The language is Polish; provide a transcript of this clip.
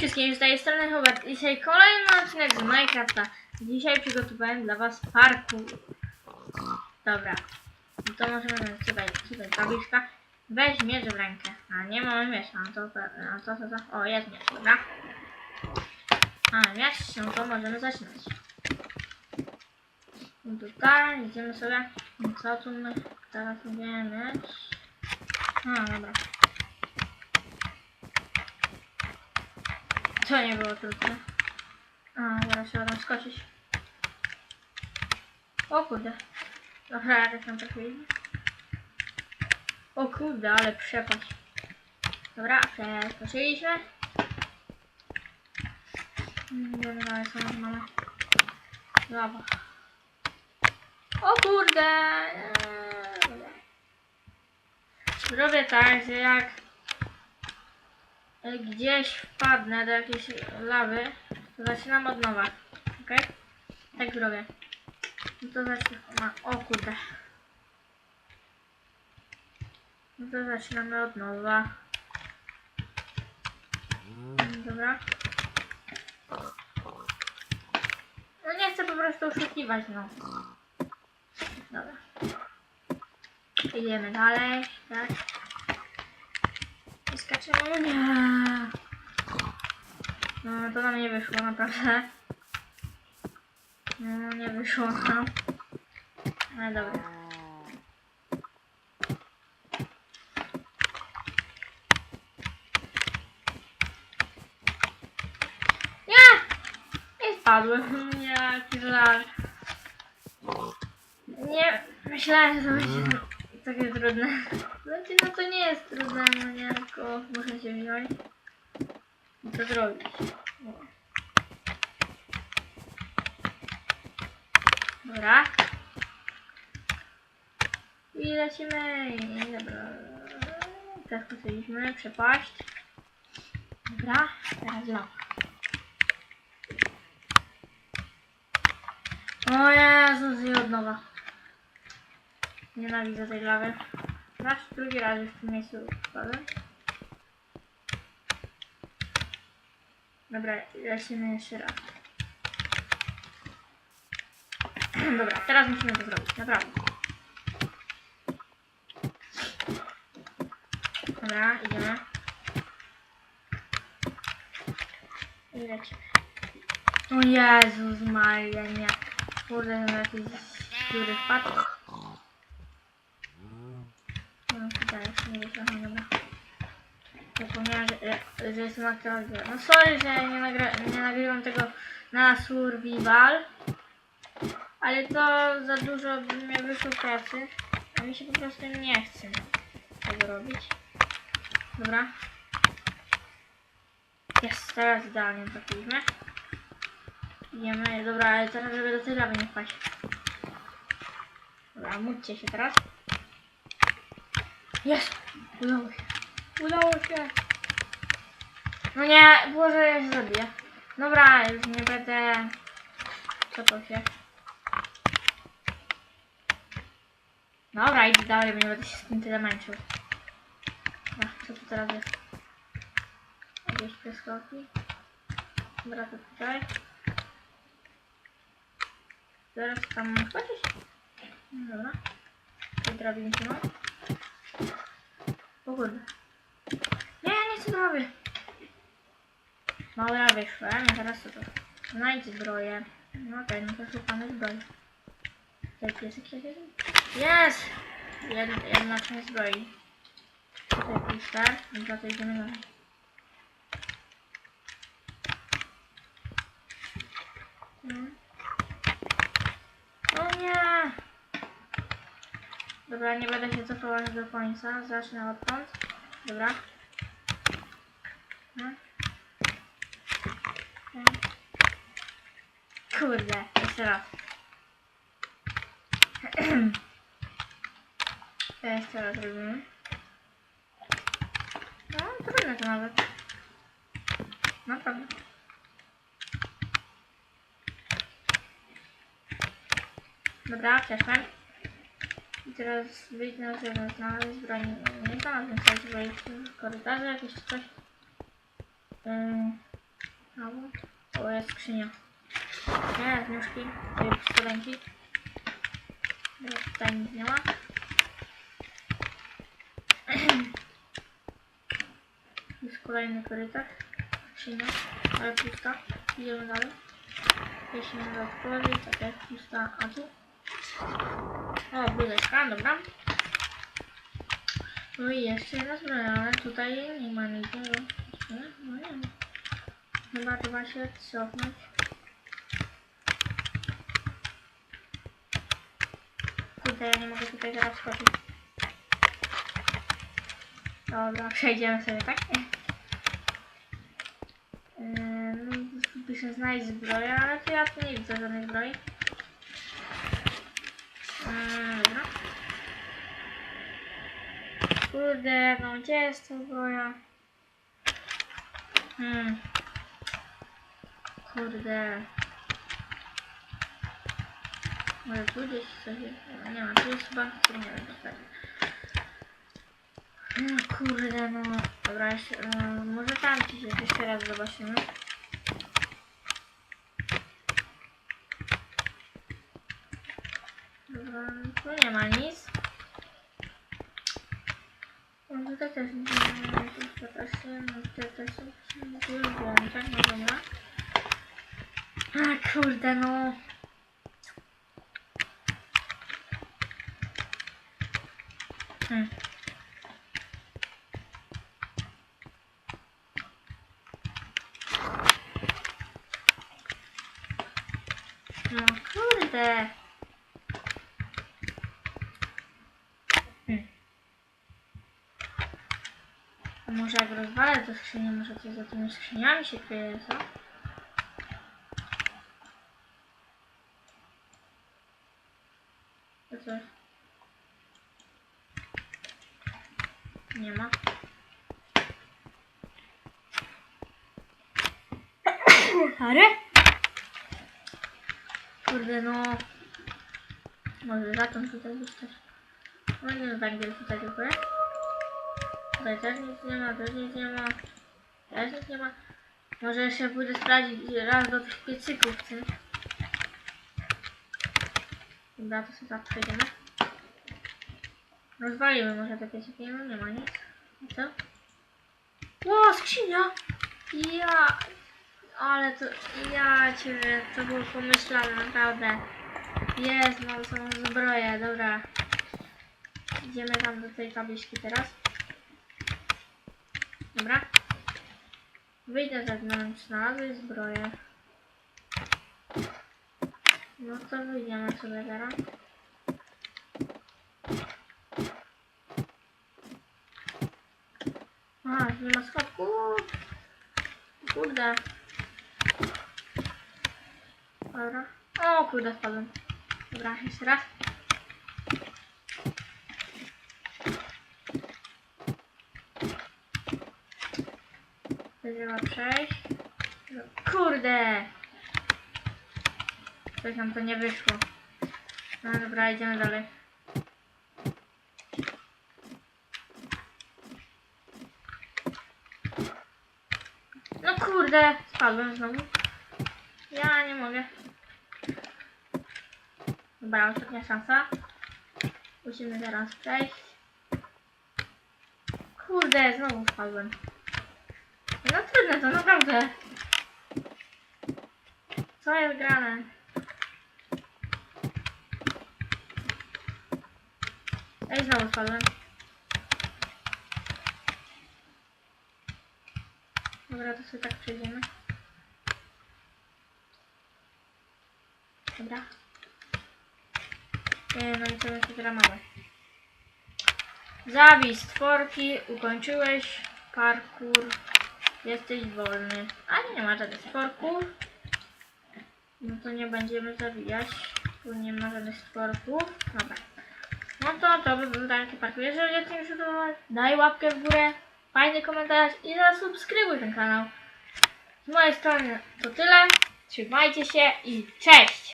wszystkim, z tej strony Hubert. Dzisiaj kolejny odcinek z Minecrafta. Dzisiaj przygotowałem dla was parkour. Dobra. No to możemy tutaj, tutaj tabliczka. Weź miecz w rękę. A nie mamy miecza, no to, no to, to, to. O, jest miecz, dobra. A, miecz, no to możemy zaczynać. No Tutaj, idziemy sobie. No Co tu my teraz wiemy? A, dobra. To nie było trudne. A, zaraz trzeba tam skoczyć. O kurde. Dobra, jak tam trafiliśmy. O kurde, ale przepaść. Dobra, przeskoczyliśmy. Dobra, dalej co my mamy? Lawa. O kurde! Eee, dobra. Zrobię tak, że jak gdzieś wpadnę do jakiejś lawy, to zaczynam od nowa. Ok? Tak zrobię. No to zaczynam. O kurde. No to zaczynamy od nowa. Dobra. No nie chcę po prostu oszukiwać, no. Dobra. Idziemy dalej, tak. Nie. No to nam nie wyszło naprawdę. No nie wyszło nam. Ale dobra. Nie! I spadłem. Nie, jaki żal. Nie, myślałem, że to będzie takie trudne. Znaczy, no to nie jest trudne, no nie, tylko muszę się wziąć i to zrobić. O. Dobra. I lecimy. Dobra. Tak skoczyliśmy, przepaść. Dobra, teraz lawa. O Jezus, i od nowa. Nienawidzę tej lawy. Raz, drugi raz już w tym miejscu wpadłem. Dobra, lecimy jeszcze raz. Dobra, teraz musimy to zrobić, naprawdę. Dobra, idziemy. I lecimy. O Jezus Maria, nie. Kurde, na jakiś dziury wpadł. No tutaj jeszcze nie wyszło, no dobra. Zapomniałem, No sorry, że nie, nie nagrywam tego na survival. Ale to za dużo by mnie wyszło pracy. A mi się po prostu nie chce tego robić. Dobra. Jest, teraz idealnie trafiliśmy. Idziemy, dobra, ale teraz żeby do tej lawy nie wpaść. Dobra, módlcie się teraz. Jest! Udało się. Udało się! No nie, Boże, ja się zabiję. Dobra, już nie będę... Co to się? Dobra, idź dalej, bo nie będę się z tym tyle męczył. Dobra, co tu teraz jest? Jakieś przeskoki. Dobra, to tutaj. Zaraz tam chodzić. No Dobra. Tej drabinki mam. O kurde. Nie, nie chcę trawy. Dobra, wyszłem. A teraz co to? Znajdź zbroję. No okej, no to szukamy zbroi. Tutaj piesek jest jeden? Jest! Jedna, jedna część zbroi. Tutaj puste. No to idziemy dalej. Hmm. O nie! Dobra, nie będę się cofała do końca. Zacznę odtąd. Dobra. No. Kurde, jeszcze raz. To jeszcze raz robimy. No, trudne to nawet. Naprawdę. Dobra, przeszłem. I teraz wyjść na zewnątrz, broń. Nie znalazłem sobie zbroi w korytarzu jakieś coś. Ym, Znowu. O, jest skrzynia. Nie, zniuszki. Tutaj pistolenki. No, Tutaj nic nie ma. Jest kolejny korytarz. Skrzynia, ale pusta. Idziemy dalej. Jeśli nie da otworzyć, tak jak pusta, a tu? O, bluzeczka, dobra. No i jeszcze jedna zbroja, ale tutaj nie ma niczego. Nie? No nie ma. Chyba trzeba się cofnąć. Kurde, ja nie mogę tutaj teraz skoczyć. Dobra, przejdziemy sobie, tak? Yy, no, tu pisze znajdź zbroję, ale to ja tu nie widzę żadnej zbroi. Yy, dobra. Kurde, no gdzie jest ta zbroja? Hmm. Kurde. Może tu gdzieś coś jest? Nie ma, tu jest chyba nie wiem, tak. No kurde, no. Dobra, jeszcze, no, może tam gdzieś jest, jeszcze raz zobaczymy. Dobra, tu nie ma nic. No tutaj też nic nie ma, tu też się, no tutaj też się, tu już włączać, no dobra. A kurde, no. Hmm. No kurde. Hmm. A może jak rozwalę tę skrzynię, może coś za tymi skrzyniami się kryje, co? Nie ma. Sorry? Kurde no. Może zacząć tutaj dostać. No nie no tak wiele tutaj jest. Tutaj też nic nie ma, też nic nie ma. Też nic nie ma. Może jeszcze pójdę sprawdzić raz do tych piecyków, co? Dobra, to sobie tak przejdziemy. Rozwalimy może te piecyki, no nie ma nic. I co? Ło, skrzynia! Ja... Ale to... Ja cię, to było pomyślane, naprawdę. Jest, mam samą zbroję, dobra. Idziemy tam do tej tabliczki teraz. Dobra. Wyjdę zewnątrz, znalazłeś zbroję. No to wyjdziemy sobie teraz. A, nie ma schodku. Kurde. Dobra. O, kurde, spadłem. Dobra, jeszcze raz. Będziemy przejść. No, Kurde! Coś nam to nie wyszło. No dobra, idziemy dalej. No kurde, spadłem znowu. Ja nie mogę. Dobra, ostatnia szansa. Musimy teraz przejść. Kurde, znowu spadłem. No trudno to, naprawdę. Co jest grane? Ej, znowu spadłem. Dobra, to sobie tak przejdziemy. Dobra. E, No i co my teraz mamy? Zabij stworki, ukończyłeś parkour, jesteś wolny. A nie ma żadnych stworków. No to nie będziemy zabijać. Tu nie ma żadnych stworków. Dobra. No to to by był taki parkour. Jeżeli się podobał, daj łapkę w górę, fajny komentarz i zasubskrybuj ten kanał. Z mojej strony to tyle. Trzymajcie się i cześć!